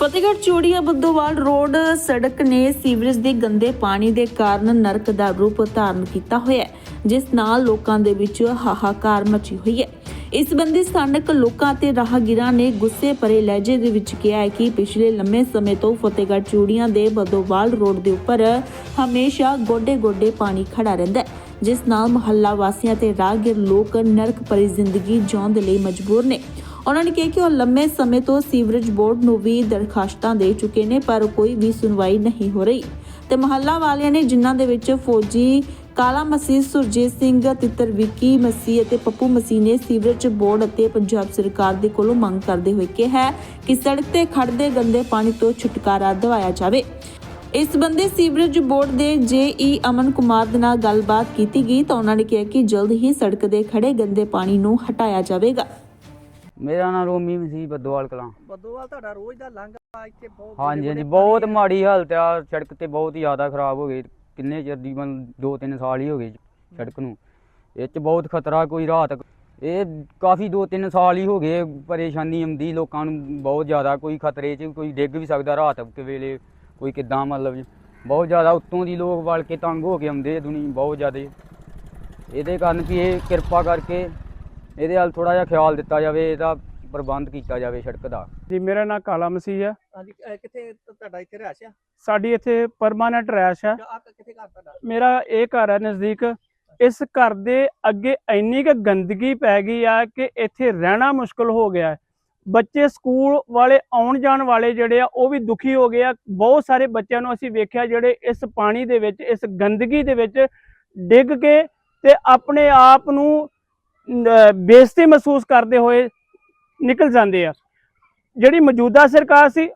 Fatehgarh Churian Baddowal road ਸੜਕ ਨੇ sewerage ਦੇ ਗੰਦੇ ਪਾਣੀ ਦੇ ਕਾਰਨ ਨਰਕ ਦਾ ਰੂਪ ਧਾਰਨ ਕੀਤਾ ਹੋਇਆ ਹੈ, ਜਿਸ ਨਾਲ ਲੋਕਾਂ ਦੇ ਵਿੱਚ ਹਾਹਾਕਾਰ ਮਚੀ ਹੋਈ ਹੈ। ਇਸ ਸੰਬੰਧੀ ਸਥਾਨਕ ਲੋਕਾਂ ਤੇ ਰਾਹਗੀਰਾਂ ਨੇ ਗੁੱਸੇ ਭਰੇ ਲਹਿਜੇ ਦੇ ਵਿੱਚ ਕਿਹਾ ਹੈ ਕਿ ਪਿਛਲੇ ਲੰਮੇ ਸਮੇਂ ਤੋਂ ਫਤਿਹਗੜ੍ਹ ਚੂੜੀਆਂ ਦੇ ਬੱਦੋਵਾਲ ਰੋਡ ਦੇ ਉੱਪਰ ਹਮੇਸ਼ਾ ਗੋਡੇ-ਗੋਡੇ ਪਾਣੀ ਖੜਾ ਰਹਿੰਦਾ ਹੈ, ਜਿਸ ਨਾਲ ਮੁਹੱਲਾ ਵਾਸੀਆਂ ਤੇ ਰਾਹਗੀਰ ਲੋਕ ਨਰਕ ਭਰੀ ਜ਼ਿੰਦਗੀ ਜਿਉਣ ਦੇ ਲਈ ਮਜਬੂਰ ਨੇ। ਉਹਨਾਂ ਨੇ ਕਿਹਾ ਕਿ ਉਹ ਲੰਮੇ ਸਮੇਂ ਤੋਂ ਸੀਵਰੇਜ ਬੋਰਡ ਨੂੰ ਵੀ ਦਰਖਾਸਤਾਂ ਦੇ ਚੁੱਕੇ ਨੇ, ਪਰ ਕੋਈ ਵੀ ਸੁਣਵਾਈ ਨਹੀਂ ਹੋ ਰਹੀ। ਤੇ ਮਹੱਲਾ ਵਾਲਿਆਂ ਨੇ ਜਿਨ੍ਹਾਂ ਦੇ ਵਿੱਚ ਫੌਜੀ ਕਾਲਾ ਮਸੀਹ ਸੁਰਜੀਤ ਸਿੰਘ, ਤਿੱਤਰ ਵਿੱਕੀ ਮਸੀਹ ਅਤੇ ਪੱਪੂ ਮਸੀਹ ਨੇ ਸੀਵਰੇਜ ਬੋਰਡ ਅਤੇ ਪੰਜਾਬ ਸਰਕਾਰ ਦੇ ਕੋਲੋਂ ਮੰਗ ਕਰਦੇ ਹੋਏ ਕਿਹਾ ਕਿ ਸੜਕ ਤੇ ਖੜਦੇ ਗੰਦੇ ਪਾਣੀ ਤੋਂ ਛੁਟਕਾਰਾ ਦਿਵਾਇਆ ਜਾਵੇ। ਇਸ ਸੰਬੰਧੀ ਸੀਵਰੇਜ ਬੋਰਡ ਦੇ ਜੇਈ ਅਮਨ ਕੁਮਾਰ ਦੇ ਨਾਲ ਗੱਲਬਾਤ ਕੀਤੀ ਗਈ ਤਾਂ ਉਹਨਾਂ ਨੇ ਕਿਹਾ ਕਿ ਜਲਦ ਹੀ ਸੜਕ ਦੇ ਖੜੇ ਗੰਦੇ ਪਾਣੀ ਨੂੰ ਹਟਾਇਆ ਜਾਵੇਗਾ। ਮੇਰਾ ਨਾਮ ਰੋਮੀ ਮਸੀਹ ਬੱਦੋਵਾਲ ਕਲਾਂ। ਬੱਦੋਵਾਲ ਤੁਹਾਡਾ ਰੋਜ਼ ਦਾ ਲੰਘਾ ਇੱਥੇ ਬਹੁਤ ਹਾਂਜੀ ਹਾਂਜੀ ਬਹੁਤ ਮਾੜੀ ਹਾਲਤ ਆ ਸੜਕ ਤੇ ਬਹੁਤ ਹੀ ਜ਼ਿਆਦਾ ਖਰਾਬ ਹੋ ਗਈ। ਕਿੰਨੇ ਚਿਰ ਦੀ ਮਨ 2-3 ਸਾਲ ਹੀ ਹੋ ਗਏ ਸੜਕ ਨੂੰ। ਇਹ ਚ ਬਹੁਤ ਖਤਰਾ ਕੋਈ ਰਾਤ ਇਹ ਕਾਫੀ 2-3 ਸਾਲ ਹੀ ਹੋ ਗਏ ਪਰੇਸ਼ਾਨੀ ਆਉਂਦੀ ਲੋਕਾਂ ਨੂੰ ਬਹੁਤ ਜ਼ਿਆਦਾ ਕੋਈ ਖਤਰੇ 'ਚ ਕੋਈ ਡਿੱਗ ਵੀ ਸਕਦਾ ਰਾਤ ਕੇ ਵੇਲੇ ਕੋਈ ਕਿੱਦਾਂ ਮਤਲਬ। ਬਹੁਤ ਜ਼ਿਆਦਾ ਉੱਤੋਂ ਦੀ ਲੋਕ ਵਲ ਕੇ ਤੰਗ ਹੋ ਕੇ ਆਉਂਦੇ ਆ ਦੁਨੀ ਬਹੁਤ ਜ਼ਿਆਦਾ। ਇਹਦੇ ਕਾਰਨ ਕਿ ਇਹ ਕਿਰਪਾ ਕਰਕੇ ਇਹਦੇ ਵੱਲ ਥੋੜਾ ਜਿਹਾ ਖਿਆਲ ਦਿੱਤਾ ਜਾਵੇ ਇਹਦਾ ਪ੍ਰਬੰਧ ਕੀਤਾ ਜਾਵੇ ਸੜਕ ਦਾ। ਜੀ ਮੇਰਾ ਨਾਮ ਕਾਲਾ ਮਸੀਹ ਹੈ। ਹਾਂਜੀ ਅਹ ਕਿੱਥੇ ਤ- ਤੁਹਾਡਾ ਇੱਥੇ ਰਹਿਸ਼ ਆ? ਸਾਡੀ ਇੱਥੇ ਪਰਮਾਨੈਂਟ ਰੈਸ਼ ਹੈ। ਜਾਂ ਆ ਕਿੱਥੇ ਘਰ ਤੁਹਾਡਾ? ਮੇਰਾ ਇਹ ਘਰ ਹੈ ਨਜ਼ਦੀਕ। ਇਸ ਘਰ ਦੇ ਅੱਗੇ ਇੰਨੀ ਕੁ ਗੰਦਗੀ ਪੈ ਗਈ ਆ ਕਿ ਇੱਥੇ ਰਹਿਣਾ ਮੁਸ਼ਕਲ ਹੋ ਗਿਆ ਹੈ। ਬੱਚੇ ਸਕੂਲ ਵਾਲੇ ਆਉਣ ਜਾਣ ਵਾਲੇ ਜਿਹੜੇ ਆ ਉਹ ਵੀ ਦੁਖੀ ਹੋ ਗਏ ਆ। ਬਹੁਤ ਸਾਰੇ ਬੱਚਿਆਂ ਨੂੰ ਅਸੀਂ ਵੇਖਿਆ ਜਿਹੜੇ ਇਸ ਪਾਣੀ ਦੇ ਵਿੱਚ ਇਸ ਗੰਦਗੀ ਦੇ ਵਿੱਚ ਡਿੱਗ ਕੇ ਤੇ ਆਪਣੇ ਆਪ ਨੂੰ ਬੇਇੱਜ਼ਤੀ ਮਹਿਸੂਸ ਕਰਦੇ ਹੋਏ ਨਿਕਲ ਜਾਂਦੇ ਆ। ਜਿਹੜੀ ਮੌਜੂਦਾ ਸਰਕਾਰ ਸੀ,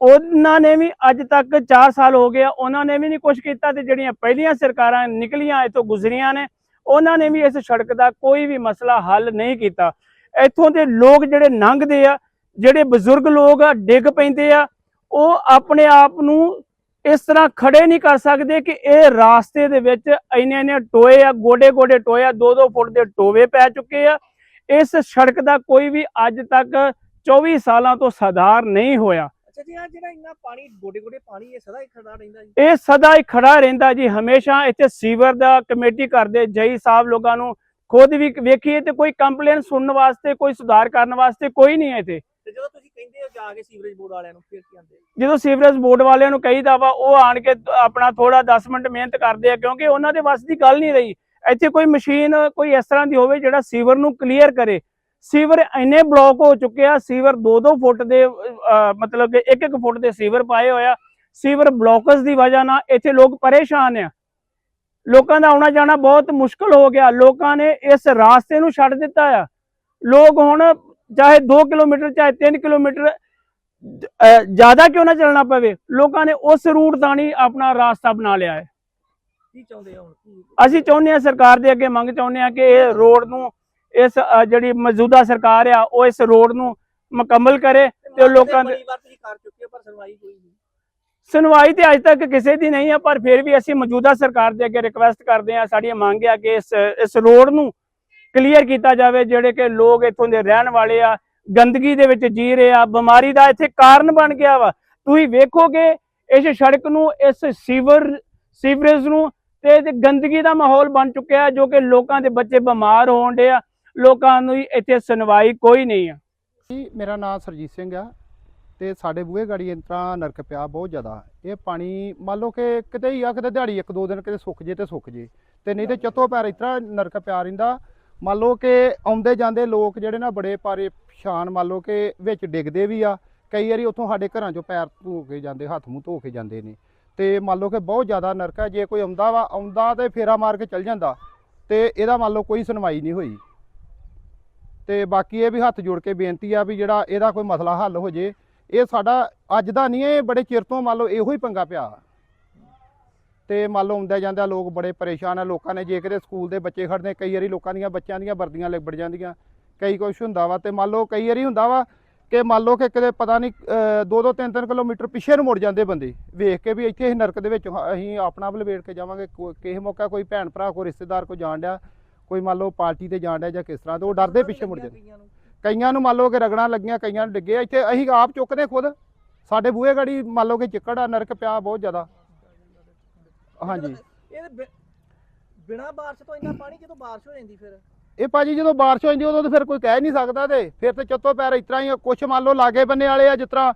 ਉਹਨਾਂ ਨੇ ਵੀ ਅੱਜ ਤੱਕ 4 ਸਾਲ ਹੋ ਗਏ ਉਹਨਾਂ ਨੇ ਵੀ ਨਹੀਂ ਕੁਝ ਕੀਤਾ ਤੇ ਜਿਹੜੀਆਂ ਪਹਿਲੀਆਂ ਸਰਕਾਰਾਂ ਨਿਕਲੀਆਂ, ਇੱਥੋਂ ਗੁਜ਼ਰੀਆਂ ਨੇ, ਉਹਨਾਂ ਨੇ ਵੀ ਇਸ ਸੜਕ ਦਾ ਕੋਈ ਵੀ ਮਸਲਾ ਹੱਲ ਨਹੀਂ ਕੀਤਾ। ਇੱਥੋਂ ਦੇ ਲੋਕ ਜਿਹੜੇ ਲੰਘਦੇ ਆ, ਜਿਹੜੇ ਬਜ਼ੁਰਗ ਲੋਕ ਆ, ਡਿੱਗ ਪੈਂਦੇ ਆ, ਉਹ ਆਪਣੇ ਆਪ ਨੂੰ ਇਸ ਤਰ੍ਹਾਂ ਖੜੇ ਨਹੀਂ ਕਰ ਸਕਦੇ ਕਿ ਇਹ ਰਾਸਤੇ ਦੇ ਵਿੱਚ ਇੰਨੇ ਇੰਨੇ ਟੋਏ ਆ ਗੋਡੇ ਗੋਡੇ ਟੋਏ ਆ 2-2 ਫੁੱਟ ਦੇ ਟੋਵੇ ਪੈ ਚੁੱਕੇ ਆ। ਇਸ ਸੜਕ ਦਾ ਕੋਈ ਵੀ ਅੱਜ ਤੱਕ 24 ਸਾਲਾਂ ਤੋਂ ਸੁਧਾਰ ਨਹੀਂ ਹੋਇਆ। ਅੱਛਾ ਜੀ ਆ ਜਿਹੜਾ ਇੰਨਾ ਪਾਣੀ ਗੋਡੇ ਗੋਡੇ ਪਾਣੀ ਇਹ ਸਦਾ ਹੀ ਖੜਾ ਰਹਿੰਦਾ ਜੀ? ਇਹ ਸਦਾ ਹੀ ਖੜਾ ਰਹਿੰਦਾ ਜੀ ਹਮੇਸ਼ਾ ਇੱਥੇ ਸੀਵਰ ਦਾ ਕਮੇਟੀ ਕਰਦੇ ਜਈ ਸਾਹਿਬ ਲੋਕਾਂ ਨੂੰ ਖੁਦ ਵੀ ਵੇਖੀਏ ਤੇ ਕੋਈ ਕੰਪਲੇਨ ਸੁਣਨ ਵਾਸਤੇ ਕੋਈ ਸੁਧਾਰ ਕਰਨ ਵਾਸਤੇ ਕੋਈ ਨਹੀਂ ਹੈ ਇੱਥੇ। ਤੇ ਜਦੋਂ ਤੁਸੀਂ ਕਹਿੰਦੇ ਹੋ ਜਾ ਕੇ ਸੀਵਰੇਜ ਬੋਰਡ ਵਾਲਿਆਂ ਨੂੰ, ਫਿਰ ਕੀ ਆਂਦੇ ਜਦੋਂ ਸੀਵਰੇਜ ਬੋਰਡ ਵਾਲਿਆਂ ਨੂੰ ਕਹੀਦਾ ਵਾ, ਉਹ ਆਣ ਕੇ ਆਪਣਾ ਥੋੜਾ 10 ਮਿੰਟ ਮਿਹਨਤ ਕਰਦੇ ਆ, ਕਿਉਂਕਿ ਉਹਨਾਂ ਦੇ ਵੱਸ ਦੀ ਗੱਲ ਨਹੀਂ ਰਹੀ। ਇੱਥੇ ਕੋਈ ਮਸ਼ੀਨ ਕੋਈ ਇਸ ਤਰ੍ਹਾਂ ਦੀ ਹੋਵੇ ਜਿਹੜਾ ਸੀਵਰ ਨੂੰ ਕਲੀਅਰ ਕਰੇ। ਸੀਵਰ ਇੰਨੇ ਬਲੌਕ ਹੋ ਚੁੱਕੇ ਆ, ਸੀਵਰ 2-2 ਫੁੱਟ ਦੇ ਮਤਲਬ ਕਿ 1-1 ਫੁੱਟ ਦੇ ਸੀਵਰ ਪਾਏ ਹੋਇਆ ਸੀਵਰ ਬਲੌਕਸ ਦੀ ਵਜ੍ਹਾ ਨਾਲ ਇੱਥੇ ਲੋਕ ਪਰੇਸ਼ਾਨ ਆ। ਲੋਕਾਂ ਦਾ ਆਉਣਾ ਜਾਣਾ ਬਹੁਤ ਮੁਸ਼ਕਲ ਹੋ ਗਿਆ। ਲੋਕਾਂ ਨੇ ਇਸ ਰਾਸਤੇ ਨੂੰ ਛੱਡ ਦਿੱਤਾ ਆ। ਲੋਕ ਹੁਣ ਚਾਹੇ 2 ਕਿਲੋਮੀਟਰ ਚਾਹੇ 3 ਕਿਲੋਮੀਟਰ ਜ਼ਿਆਦਾ ਕਿਉਂ ਨਾ ਚੱਲਣਾ ਪਵੇ? ਲੋਕਾਂ ਨੇ ਉਸ ਰੂਟ ਦਾ ਨਹੀਂ ਆਪਣਾ ਰਾਸਤਾ ਬਣਾ ਲਿਆ ਹੈ। ਕੀ ਚਾਹੁੰਦੇ ਹੋ ਅਸੀਂ ਚਾਹੁੰਦੇ ਹਾਂ ਸਰਕਾਰ ਦੇ ਅੱਗੇ ਮੰਗ ਚਾਹੁੰਦੇ ਹਾਂ ਕਿ ਇਹ ਰੋਡ ਨੂੰ ਇਸ ਜਿਹੜੀ ਮੌਜੂਦਾ ਸਰਕਾਰ ਆ ਉਹ ਇਸ ਰੋਡ ਨੂੰ ਮੁਕੰਮਲ ਕਰੇ ਤੇ ਲੋਕਾਂ ਦੇ ਸੁਣਵਾਈ ਤੇ ਅੱਜ ਤੱਕ ਕਿਸੇ ਦੀ ਨਹੀਂ ਹੈ ਪਰ ਫਿਰ ਵੀ ਅਸੀਂ ਮੌਜੂਦਾ ਸਰਕਾਰ ਦੇ ਅੱਗੇ ਰਿਕਵੈਸਟ ਕਰਦੇ ਹਾਂ ਸਾਡੀਆਂ ਮੰਗ ਆ ਕਿ ਇਸ ਇਸ ਰੋਡ ਨੂੰ ਕਲੀਅਰ ਕੀਤਾ ਜਾਵੇ ਜਿਹੜੇ ਕਿ ਲੋਕ ਇੱਥੋਂ ਦੇ ਰਹਿਣ ਵਾਲੇ ਆ ਗੰਦਗੀ ਦੇ ਵਿੱਚ ਜੀ ਰਹੇ ਆ ਬਿਮਾਰੀ ਦਾ ਇੱਥੇ ਕਾਰਨ ਬਣ ਗਿਆ ਵਾ। ਤੁਸੀਂ ਵੇਖੋਗੇ ਇਸ ਸੜਕ ਨੂੰ ਇਸ ਸੀਵਰ ਸੀਵਰੇਜ ਨੂੰ ਤੇ ਗੰਦਗੀ ਦਾ ਮਾਹੌਲ ਬਣ ਚੁੱਕਿਆ ਜੋ ਕਿ ਲੋਕਾਂ ਦੇ ਬੱਚੇ ਬਿਮਾਰ ਹੋਣ ਡੇ ਆ। ਲੋਕਾਂ ਨੂੰ ਇੱਥੇ ਸੁਣਵਾਈ ਕੋਈ ਨਹੀਂ ਆ। ਜੀ ਮੇਰਾ ਨਾਮ ਸਰਜੀਤ ਸਿੰਘ ਆ ਤੇ ਸਾਡੇ ਬੂਹੇ ਗਾੜੀ ਇਸ ਤਰ੍ਹਾਂ ਨਰਕ ਪਿਆ ਬਹੁਤ ਜ਼ਿਆਦਾ। ਇਹ ਪਾਣੀ ਮੰਨ ਲਓ ਕਿ ਕਿਤੇ ਹੀ ਆ ਕਿਤੇ ਦਿਹਾੜੀ ਇੱਕ ਦੋ ਦਿਨ ਕਿਤੇ ਸੁੱਕ ਜੇ ਤੇ ਸੁੱਕ ਜੇ। ਤੇ ਨਹੀਂ ਤੇ ਚੱਤੋ ਪੈਰ ਇਸ ਤਰ੍ਹਾਂ ਨਰਕ ਪਿਆ ਰਹਿੰਦਾ। ਮੰਨ ਲਓ ਕਿ ਆਉਂਦੇ ਜਾਂਦੇ ਲੋਕ ਜਿਹੜੇ ਨਾ ਬੜੇ ਪਰੇਸ਼ਾਨ, ਮੰਨ ਲਓ ਕਿ ਵਿੱਚ ਡਿੱਗਦੇ ਵੀ ਆ, ਕਈ ਵਾਰੀ ਉੱਥੋਂ ਸਾਡੇ ਘਰਾਂ ਚੋਂ ਪੈਰ ਧੋ ਕੇ ਜਾਂਦੇ, ਹੱਥ ਮੂੰਹ ਧੋ ਕੇ ਜਾਂਦੇ ਨੇ। ਤੇ ਮੰਨ ਲਓ ਕਿ ਬਹੁਤ ਜ਼ਿਆਦਾ ਨਰਕ ਹੈ ਜੇ ਕੋਈ ਆਉਂਦਾ ਵਾ, ਆਉਂਦਾ ਤੇ ਫੇਰਾ ਮਾਰ ਕੇ ਚੱਲ ਜਾਂਦਾ, ਤੇ ਇਹਦਾ ਮੰਨ ਲਓ ਕੋਈ ਸੁਣਵਾਈ ਨਹੀਂ ਹੋਈ। ਤੇ ਬਾਕੀ ਇਹ ਵੀ ਹੱਥ ਜੋੜ ਕੇ ਬੇਨਤੀ ਆ ਵੀ ਜਿਹੜਾ ਇਹਦਾ ਕੋਈ ਮਸਲਾ ਹੱਲ ਹੋ ਜੇ, ਇਹ ਸਾਡਾ ਅੱਜ ਦਾ ਨਹੀਂ, ਇਹ ਬੜੇ ਚਿਰ ਤੋਂ ਮੰਨ ਲਓ ਇਹੋ ਹੀ ਪੰਗਾ ਪਿਆ। ਤੇ ਮੰਨ ਲਓ ਆਉਂਦੇ ਜਾਂਦੇ ਲੋਕ ਬੜੇ ਪਰੇਸ਼ਾਨ ਆ ਲੋਕਾਂ ਨੇ ਜੇ ਕਿਤੇ ਸਕੂਲ ਦੇ ਬੱਚੇ ਖੜਦੇ ਕਈ ਵਾਰੀ ਲੋਕਾਂ ਦੀਆਂ ਬੱਚਿਆਂ ਦੀਆਂ ਵਰਦੀਆਂ ਲਿਬੜ ਜਾਂਦੀਆਂ ਕਈ ਕੁਛ ਹੁੰਦਾ ਵਾ ਤੇ ਮੰਨ ਲਓ ਕਈ ਵਾਰੀ ਹੁੰਦਾ ਵਾ ਕਿ ਮੰਨ ਲਓ ਕਿ ਕਿਤੇ ਪਤਾ ਨਹੀਂ 2-2 3-3 ਕਿਲੋਮੀਟਰ ਪਿੱਛੇ ਨੂੰ ਮੁੜ ਜਾਂਦੇ ਬੰਦੇ ਵੇਖ ਕੇ ਵੀ ਇੱਥੇ ਨਰਕ ਦੇ ਵਿੱਚ ਅਸੀਂ ਆਪਣਾ ਬਲਵੇੜ ਕੇ ਜਾਵਾਂਗੇ ਕਿਸੇ ਮੌਕਾ ਕੋਈ ਭੈਣ ਭਰਾ ਕੋਈ ਰਿਸ਼ਤੇਦਾਰ ਕੋਈ ਜਾਣ ਡਿਆ ਕੋਈ ਮੰਨ ਲਓ ਪਾਰਟੀ ਤੇ ਜਾਣ ਡਿਆ ਜਾਂ ਕਿਸ ਤਰ੍ਹਾਂ ਤੇ ਉਹ ਡਰਦੇ ਪਿੱਛੇ ਮੁੜ ਜਾਂਦੇ ਕਈਆਂ ਨੂੰ। ਕਈਆਂ ਨੂੰ ਮੰਨ ਲਓ ਕਿ ਰਗੜਾਂ ਲੱਗੀਆਂ ਕਈਆਂ ਨੂੰ ਡਿੱਗੇ ਇੱਥੇ ਅਸੀਂ ਆਪ ਚੁੱਕਦੇ ਖੁਦ ਸਾਡੇ ਬੂਹੇ ਗਾੜੀ ਮੰਨ ਲਓ ਕਿ ਚਿੱਕੜ ਆ ਨਰਕ ਪਿਆ ਬਹੁਤ ਜ਼ਿਆਦਾ ਹਾਂਜੀ। ਇਹ ਬਿ- ਬਿਨਾਂ ਬਾਰਿਸ਼ ਤੋਂ ਇੰਨਾ ਪਾਣੀ ਜਦੋਂ ਬਾਰਿਸ਼ ਹੋ ਜਾਂਦੀ ਫਿਰ? ਇਹ ਭਾਜੀ ਜਦੋਂ ਬਾਰਿਸ਼ ਹੋ ਜਾਂਦੀ ਉਦੋਂ ਤਾਂ ਫਿਰ ਕੋਈ ਕਹਿ ਨਹੀਂ ਸਕਦਾ ਤੇ। ਫਿਰ ਤੇ ਚੱਤੋ ਪੈਰ ਇਸ ਤਰ੍ਹਾਂ ਹੀ ਆ। ਕੁਛ ਮੰਨ ਲਓ ਲਾਗੇ ਬੰਨੇ ਵਾਲੇ ਆ ਜਿਸ ਤਰ੍ਹਾਂ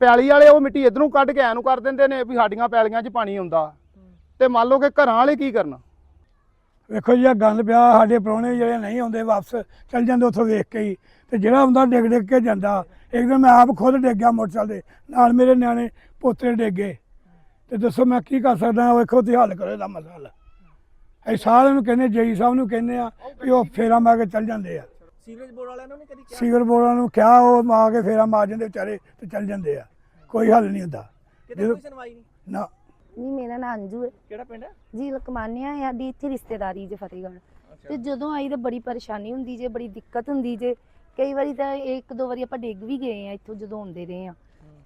ਪੈਲੀ ਵਾਲੇ ਉਹ ਮਿੱਟੀ ਇਧਰੋਂ ਕੱਢ ਕੇ ਐਨੂੰ ਕਰ ਦਿੰਦੇ ਨੇ ਵੀ ਸਾਡੀਆਂ ਪੈਲੀਆਂ 'ਚ ਪਾਣੀ ਆਉਂਦਾ। ਤੇ ਮੰਨ ਲਓ ਕਿ ਘਰਾਂ ਵਾਲੇ ਕੀ ਕਰਨ? ਵੇਖੋ ਜੀ ਇਹ ਗੰਦ ਪਿਆ ਸਾਡੇ ਪ੍ਰਾਹੁਣੇ ਜਿਹੜੇ ਨਹੀਂ ਆਉਂਦੇ ਵਾਪਸ ਚੱਲ ਜਾਂਦੇ ਉੱਥੋਂ ਵੇਖ ਕੇ ਹੀ। ਤੇ ਜਿਹੜਾ ਆਉਂਦਾ ਡਿੱਗ ਡਿੱਗ ਕੇ ਜਾਂਦਾ। ਇੱਕ ਦਿਨ ਮੈਂ ਆਪ ਖੁਦ ਡਿੱਗ ਗਿਆ ਮੋਟਰਸਾਈਕਲ ਦੇ ਨਾਲ ਮੇਰੇ ਨਿਆਣੇ ਪੋਤੇ ਡਿੱਗੇ ਤੇ ਦੱਸੋ ਮੈਂ ਕੀ ਕਰ ਸਕਦਾ ਵੇਖੋ ਤੇ ਹੱਲ ਕਰੋ ਇਹਦਾ ਮਸਲਾ। ਅਸੀਂ ਸਾਰਿਆਂ ਨੂੰ ਕਹਿੰਦੇ ਜਈ ਸਾਹਿਬ ਨੂੰ ਕਹਿੰਦੇ ਆ ਵੀ ਉਹ ਫੇਰਾ ਮਾਰ ਕੇ ਚੱਲ ਜਾਂਦੇ ਆ। ਸੀਵਰੇਜ ਬੋਰਡ ਵਾਲਿਆਂ ਨੂੰ ਨਹੀਂ ਕਦੀ ਕਿਹਾ? ਸੀਵਰ ਬੋਰਡਾਂ ਨੂੰ ਕਿਹਾ ਉਹ ਮਾਰ ਕੇ ਫੇਰਾ ਮਾਰ ਜਾਂਦੇ ਵਿਚਾਰੇ ਤੇ ਚੱਲ ਜਾਂਦੇ ਆ। ਕੋਈ ਹੱਲ ਨਹੀਂ ਹੁੰਦਾ। ਕਿਤੇ ਜਦੋਂ- ਕੋਈ ਸੁਣਵਾਈ ਨਹੀਂ? ਨਾ। ਨਹੀਂ ਮੇਰਾ ਨਾਂ ਅੰਜੂ ਹੈ। ਕਿਹੜਾ ਪਿੰਡ ਹੈ? ਜੀ ਲਕਮਾਨਿਆ ਸਾਡੀ ਇੱਥੇ ਰਿਸ਼ਤੇਦਾਰੀ ਜੇ ਫਤਿਹਗੜ੍ਹ। ਤੇ ਜਦੋਂ ਆਈ ਤਾਂ ਬੜੀ ਪਰੇਸ਼ਾਨੀ ਹੁੰਦੀ ਜੇ ਬੜੀ ਦਿੱਕਤ ਹੁੰਦੀ ਜੇ। ਕਈ ਵਾਰੀ ਤਾਂ ਇੱਕ ਦੋ ਵਾਰੀ ਆਪਾਂ ਡਿੱਗ ਵੀ ਗਏ ਆ ਇੱਥੋਂ ਜਦੋਂ ਆਉਂਦੇ ਰਹੇ ਆ।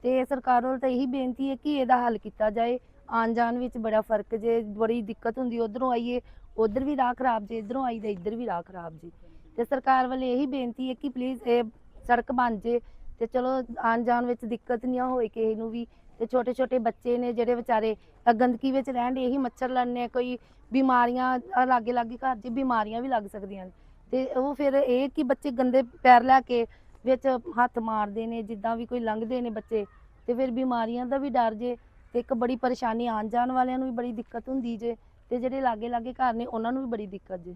ਤੇ ਸਰਕਾਰ ਵੱਲ ਤਾਂ ਇਹੀ ਬੇਨਤੀ ਹੈ ਕਿ ਇਹਦਾ ਹੱਲ ਕੀਤਾ ਜਾਏ। ਆਉਣ ਜਾਣ ਵਿੱਚ ਬੜਾ ਫ਼ਰਕ ਜੇ ਬੜੀ ਦਿੱਕਤ ਹੁੰਦੀ, ਉਧਰੋਂ ਆਈਏ, ਉਧਰ ਵੀ ਰਾਹ ਖਰਾਬ ਜੇ, ਇਧਰੋਂ ਆਈ ਤਾਂ ਇੱਧਰ ਵੀ ਰਾਹ ਖਰਾਬ ਜੀ। ਤੇ ਸਰਕਾਰ ਵੱਲ ਇਹੀ ਬੇਨਤੀ ਹੈ ਕਿ ਪਲੀਜ਼ ਇਹ ਸੜਕ ਬਣ ਜੇ ਤੇ ਚਲੋ ਆਉਣ ਜਾਣ ਵਿੱਚ ਦਿੱਕਤ ਨਹੀਂ ਹੋਏ ਕਿਸੇ ਨੂੰ ਵੀ। ਤੇ ਛੋਟੇ ਛੋਟੇ ਬੱਚੇ ਨੇ ਜਿਹੜੇ ਵਿਚਾਰੇ ਗੰਦਗੀ ਵਿੱਚ ਰਹਿਣ ਦੇ ਇਹੀ ਮੱਛਰ ਲੜਨੇ ਕੋਈ ਬਿਮਾਰੀਆਂ ਲਾਗੇ ਲਾਗੇ ਘਰ 'ਚ ਬਿਮਾਰੀਆਂ ਵੀ ਲੱਗ ਸਕਦੀਆਂ ਨੇ। ਤੇ ਉਹ ਫਿਰ ਇਹ ਕਿ ਬੱਚੇ ਗੰਦੇ ਪੈਰ ਲੈ ਕੇ ਵਿੱਚ ਹੱਥ ਮਾਰਦੇ ਨੇ ਜਿੱਦਾਂ ਵੀ ਕੋਈ ਲੰਘਦੇ ਨੇ ਬੱਚੇ ਤੇ ਫਿਰ ਬਿਮਾਰੀਆਂ ਦਾ ਵੀ ਡਰ ਜੇ ਤੇ ਇੱਕ ਬੜੀ ਪਰੇਸ਼ਾਨੀ ਆਉਣ ਜਾਣ ਵਾਲਿਆਂ ਨੂੰ ਵੀ ਬੜੀ ਦਿੱਕਤ ਹੁੰਦੀ ਜੇ ਤੇ ਜਿਹੜੇ ਲਾਗੇ ਲਾਗੇ ਘਰ ਨੇ ਉਹਨਾਂ ਨੂੰ ਵੀ ਬੜੀ ਦਿੱਕਤ ਜੇ।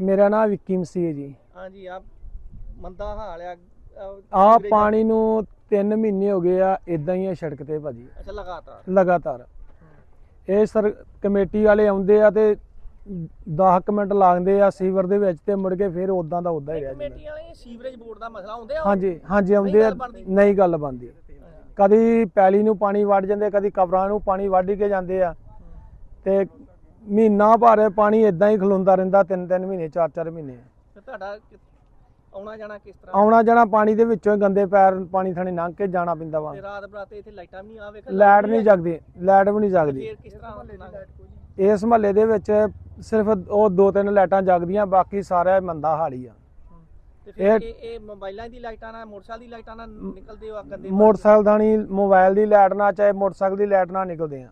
ਮੇਰਾ ਨਾਮ ਵਿੱਕੀ ਮਸੀਹ ਹੈ ਜੀ। ਹਾਂਜੀ ਆ ਮੰਦਾ ਹਾਲ ਆ। ਆ। ਪਾਣੀ ਨੂੰ 3 ਮਹੀਨੇ ਹੋ ਗਏ ਆ ਇਦਾਂ ਹੀ ਆ ਸੜਕ ਤੇ ਭਾਜੀ। ਅੱਛਾ ਲਗਾਤਾਰ? ਲਗਾਤਾਰ। ਇਹ ਸਰ ਕਮੇਟੀ ਵਾਲੇ ਆਉਂਦੇ ਆ ਤੇ 10 ਮਿੰਟ ਲਾਉਂਦੇ ਆ ਸੀਵਰ ਦੇ ਵਿੱਚ ਤੇ ਮੁੜ ਕੇ ਫਿਰ ਉਦਾਂ ਦਾ ਉਦਾਂ ਹੀ ਰਹਿ ਜਾਂਦਾ। ਕਮੇਟੀ ਵਾਲੇ ਸੀਵਰੇਜ ਬੋਰਡ ਦਾ ਮਸਲਾ ਹੁੰਦੇ ਆ ਹਾਂਜੀ ਹਾਂਜੀ ਆਉਂਦੇ ਆ। ਨਹੀਂ ਗੱਲ ਬੰਦੀ ਕਦੀ ਪੈਲੀ ਨੂੰ ਪਾਣੀ ਵੱਢ ਜਾਂਦੇ ਕਦੀ ਕਬਰਾਂ ਨੂੰ ਪਾਣੀ ਵੱਢ ਕੇ ਜਾਂਦੇ ਆ। ਤੇ ਮਹੀਨਾ ਭਰ ਪਾਣੀ ਇਦਾਂ ਹੀ ਖਲੋਂਦਾ ਰਹਿੰਦਾ ਤਿੰਨ ਤਿੰਨ ਮਹੀਨੇ ਚਾਰ ਚਾਰ ਮਹੀਨੇ। ਤੇ ਤੁਹਾਡਾ ਆਉਣਾ ਜਾਣਾ ਕਿਸ ਤਰ੍ਹਾਂ? ਆਉਣਾ ਜਾਣਾ ਪਾਣੀ ਦੇ ਵਿੱਚੋਂ ਗੰਦੇ ਪੈਰ ਪਾਣੀ ਥਾਣੀ ਲੰਘ ਕੇ ਜਾਣਾ ਪੈਂਦਾ ਵਾ। ਰਾਤ ਬਰਾਤੇ ਇੱਥੇ ਲਾਈਟਾਂ ਵੀ ਨਹੀਂ ਆਵੇ ਲਾਈਟ ਨਹੀਂ ਜਗਦੀ ਲਾਈਟ ਵੀ ਨਹੀਂ ਜਗਦੀ। ਫੇਰ ਕਿਸ ਤਰ੍ਹਾਂ ਹੋਣਾ? ਇਸ ਮਹੱਲੇ ਦੇ ਵਿੱਚ ਸਿਰਫ ਉਹ ਦੋ ਤਿੰਨ ਲਾਈਟਾਂ ਜਗਦੀਆਂ ਬਾਕੀ ਸਾਰਾ ਮੰਦਾ ਹਾਲ ਹੀ ਆ। ਤੇ ਫਿਰ ਇਹ- ਇਹ ਮੋਬਾਈਲਾਂ ਦੀ ਲਾਈਟਾਂ ਨਾਲ ਮੋਟਰਸਾਈਕਲ ਦੀ ਲਾਈਟਾਂ ਨਾਲ ਨਿਕਲਦੇ ਹੋ ਆ ਗੰਦੇ ਮੋਟਰਸਾਈਕਲ ਦਾ ਨਹੀਂ ਮੋਬਾਈਲ ਦੀ ਲਾਈਟ ਨਾਲ ਚਾਹੇ ਮੋਟਰਸਾਈਕਲ ਦੀ ਲਾਈਟ ਨਾਲ ਨਿਕਲਦੇ ਆ।